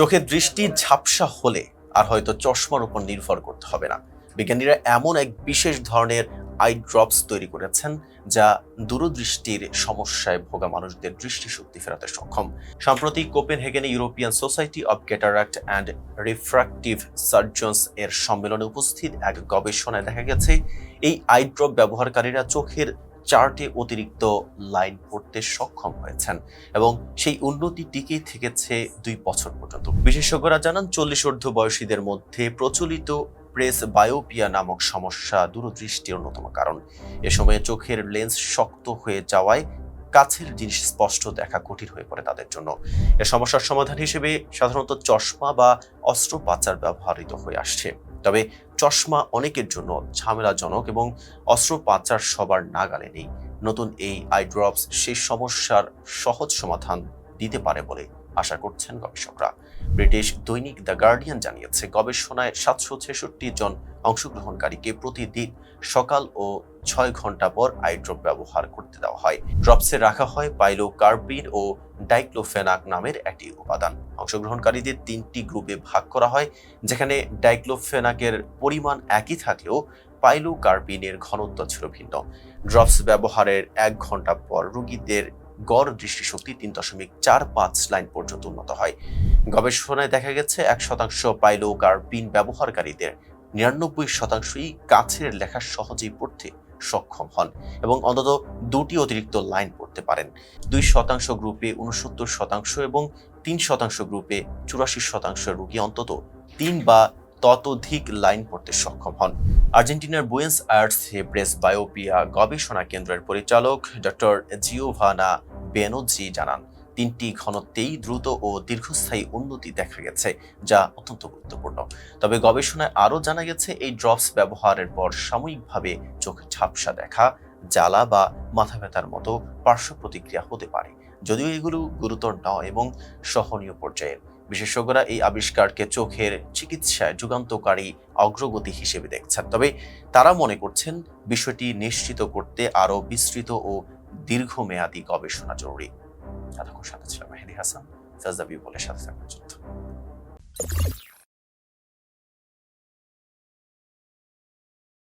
চোখের দৃষ্টি ঝাপসা হলে আর হয়তো চশমার উপর নির্ভর করতে হবে না। বিজ্ঞানীরা এমন এক বিশেষ ধরনের আই ড্রপস তৈরি করেছেন যা দূরদৃষ্টির সমস্যায় ভোগা মানুষদের দৃষ্টিশক্তি ফেরাতে সক্ষম। সাম্প্রতিক কোপেনহেগেনে European society of cataract and refractive surgeons এর সম্মেলনে উপস্থিত এক গবেষণায় দেখা গেছে, এই আই ড্রপ ব্যবহারকারীরা চোখের চার্টে অতিরিক্ত লাইন পড়তে সক্ষম হয়েছেন এবং সেই উন্নতি টিকে থেকেছে দুই বছর পর্যন্ত। বিশেষজ্ঞরা জানান, চল্লিশ অর্ধ বয়সীদের মধ্যে প্রচলিত প্রেস বায়োপিয়া নামক সমস্যা দূরদৃষ্টির অন্যতম কারণ। এ সময়ে চোখের লেন্স শক্ত হয়ে যাওয়ায় কাছের জিনিস স্পষ্ট দেখা কঠিন হয়ে পড়ে তাদের জন্য। এ সমস্যার সমাধান হিসেবে সাধারণত চশমা বা অস্ত্রোপাচার ব্যবহৃত হয়ে আসছে। তবে চশমা অনেকের জন্য ঝামেলাজনক এবং অস্ত্রোপচার সবার নাগালে নেই। নতুন এই আই ড্রপস সেই সমস্যার সহজ সমাধান দিতে পারে বলে আশা করছেন গবেষকরা। ব্রিটিশ দৈনিক দ্য গার্ডিয়ান জানিয়েছে, গবেষণায় সাতশো ছেষট্টি জন অংশগ্রহণকারীকে প্রতিদিন সকাল ও ছয় ঘণ্টা পর আই ড্রপ ব্যবহার করতে দেওয়া হয়। ড্রপসে রাখা হয় পাইলো কার্বিন ও ডাইক্লোফেনাক নামের একটি উপাদান। অংশগ্রহণকারীদের তিনটি গ্রুপে ভাগ করা হয়, যেখানে ডাইক্লোফেনাকের পরিমাণ একই থাকলেও পাইলো কার্বিনের ঘনত্ব ছিল ভিন্ন। ড্রপস ব্যবহারের এক ঘণ্টা পর রোগীদের গড় দৃষ্টিশক্তি তিন দশমিক চার পাঁচ লাইন পর্যন্ত উন্নত হয়। গবেষণায় দেখা গেছে, এক শতাংশ পাইলো কার্বিন ব্যবহারকারীদের নিরানব্বই শতাংশই কাছের লেখা সহজেই পড়তে সক্ষম হন এবং অন্তত দুটি অতিরিক্ত লাইন পড়তে পারেন। দুই শতাংশ গ্রুপে উনসত্তর শতাংশ এবং তিন শতাংশ গ্রুপে চুরাশি শতাংশ রোগী অন্তত তিন বা ততোধিক লাইন পড়তে সক্ষম হন। আর্জেন্টিনার বুয়েন্স আয়ার্সে প্রেস বায়োপিয়া গবেষণা কেন্দ্রের পরিচালক ডক্টর জিওভানা বেনোজি জানান তিনটি ঘনত্বেই দ্রুত ও দীর্ঘস্থায়ী উন্নতি দেখা গেছে, যা অত্যন্ত গুরুত্বপূর্ণ। তবে গবেষণায় আরও জানা গেছে, এই ড্রপস ব্যবহারের পর সাময়িকভাবে চোখে ঝাপসা দেখা, জ্বালা বা মাথা ব্যথার মতো পার্শ্ব প্রতিক্রিয়া হতে পারে। যদিও এগুলো গুরুতর নয় এবং সহনীয় পর্যায়ের বিশেষজ্ঞরা এই আবিষ্কারকে চোখের চিকিৎসায় যুগান্তকারী অগ্রগতি হিসেবে দেখছেন। তবে তারা মনে করছেন, বিষয়টি নিশ্চিত করতে আরও বিস্তৃত ও দীর্ঘমেয়াদী গবেষণা জরুরি। এতক্ষণ সাথে ছিলাম মেহেদি হাসান সাজদাবি বলে সাথে থাকার জন্য